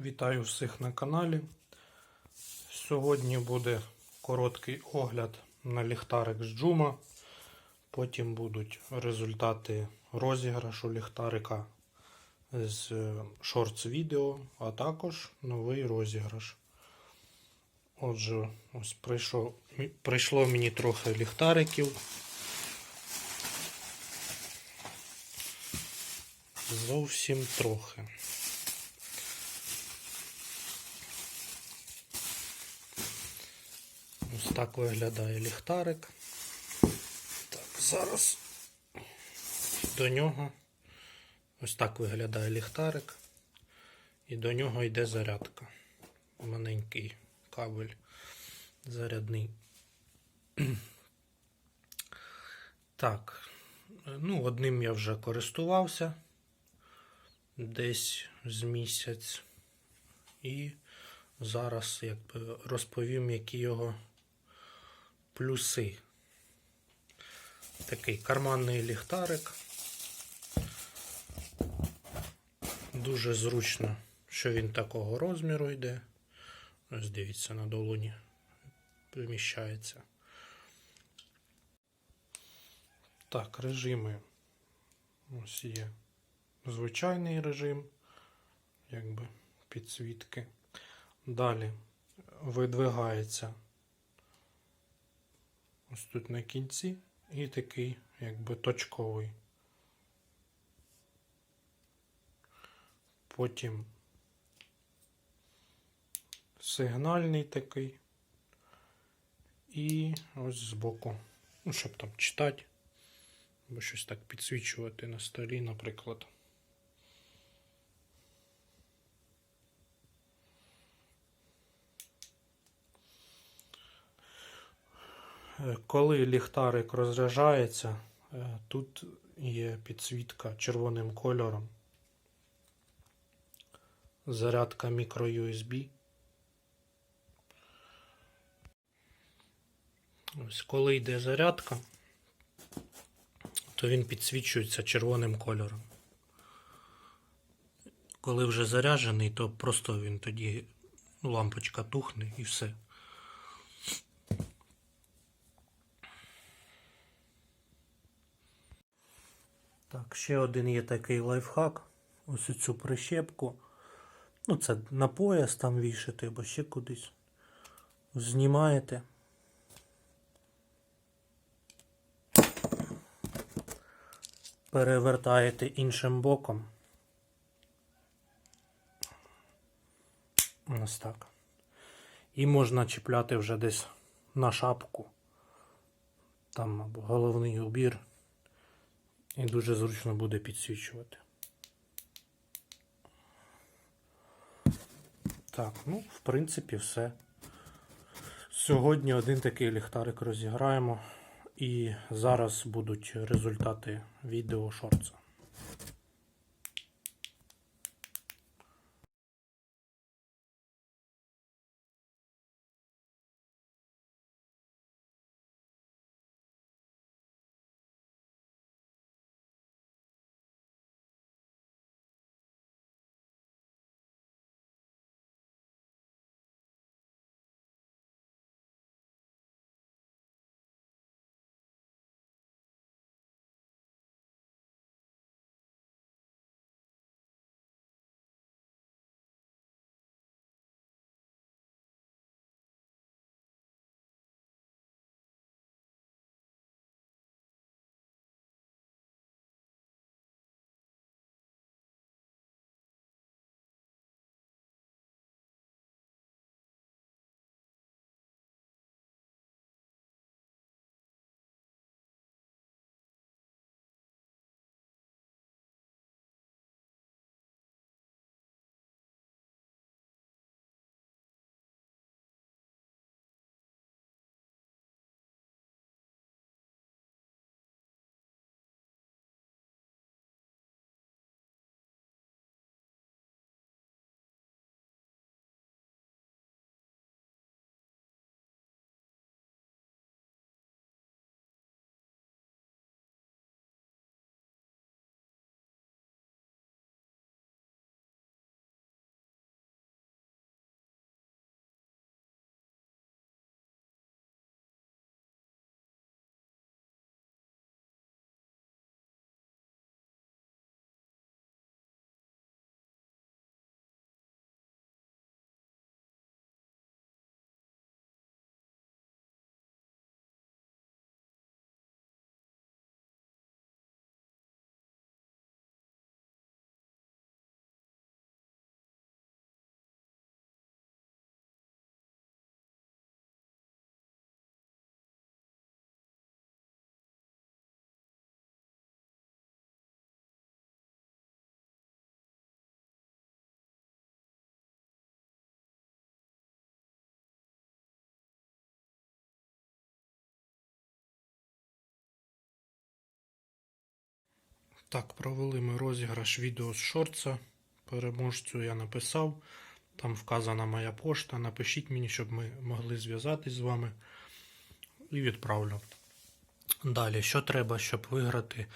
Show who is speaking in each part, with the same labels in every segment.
Speaker 1: Вітаю всіх на каналі. Сьогодні буде короткий огляд на ліхтарик з джума. Потім будуть результати розіграшу ліхтарика з шортс відео, а також новий розіграш. Отже, ось прийшло, прийшло мені трохи ліхтариків. Зовсім трохи. Ось так виглядає ліхтарик. Так, зараз до нього ось так виглядає ліхтарик. І до нього йде зарядка. Маленький кабель зарядний. Так, ну, одним я вже користувався десь з місяць. І зараз якби розповім, які його плюси. Такий карманний ліхтарик. Дуже зручно, що він такого розміру йде. Ось дивіться, на долоні приміщається. Так, режими. Ось є звичайний режим, якби підсвітки. Далі видвигається ось тут на кінці і такий якби точковий. Потім сигнальний такий. І ось збоку, ну, щоб там читати, або щось так підсвічувати на столі, наприклад. Коли ліхтарик розряджається, е, тут є підсвітка червоним кольором. Зарядка microUSB. Ось коли йде зарядка, то він підсвічується червоним кольором. Коли вже заряджений, то просто він тоді ну, лампочка тухне і все. Так, ще один є такий лайфхак. Ось цю прищепку. Ну, це на пояс там вішати, або ще кудись. Знімаєте. Перевертаєте іншим боком. Ось так. І можна чіпляти вже десь на шапку. Там або головний убір. І дуже зручно буде підсвічувати. Так, ну, в принципі, все. Сьогодні один такий ліхтарик розіграємо. І зараз будуть результати відео шорца. Так, провели ми розіграш відео з шорца. Переможцю я написав. Там вказана моя пошта. Напишіть мені, щоб ми могли зв'язатись з вами. І відправлю. Далі, що треба, щоб виграти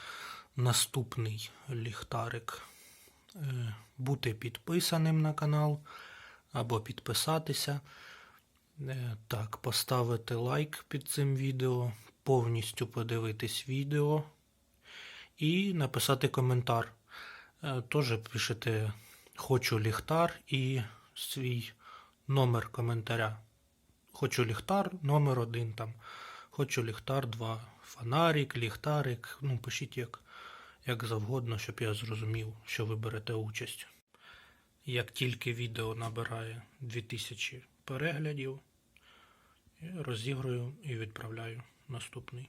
Speaker 1: наступний ліхтарик? Е, Бути підписаним на канал або підписатися. Е, Так, поставити лайк під цим відео, повністю подивитись відео і написати коментар. Е, Теж пишете Хочу ліхтар і свій номер коментаря. Хочу ліхтар номер один там. Хочу ліхтар 2. Фонарик, ліхтарик. Ну, пишіть як, як завгодно, щоб я зрозумів, що ви берете участь. Як тільки відео набирає 2000 переглядів, розіграю і відправляю наступний.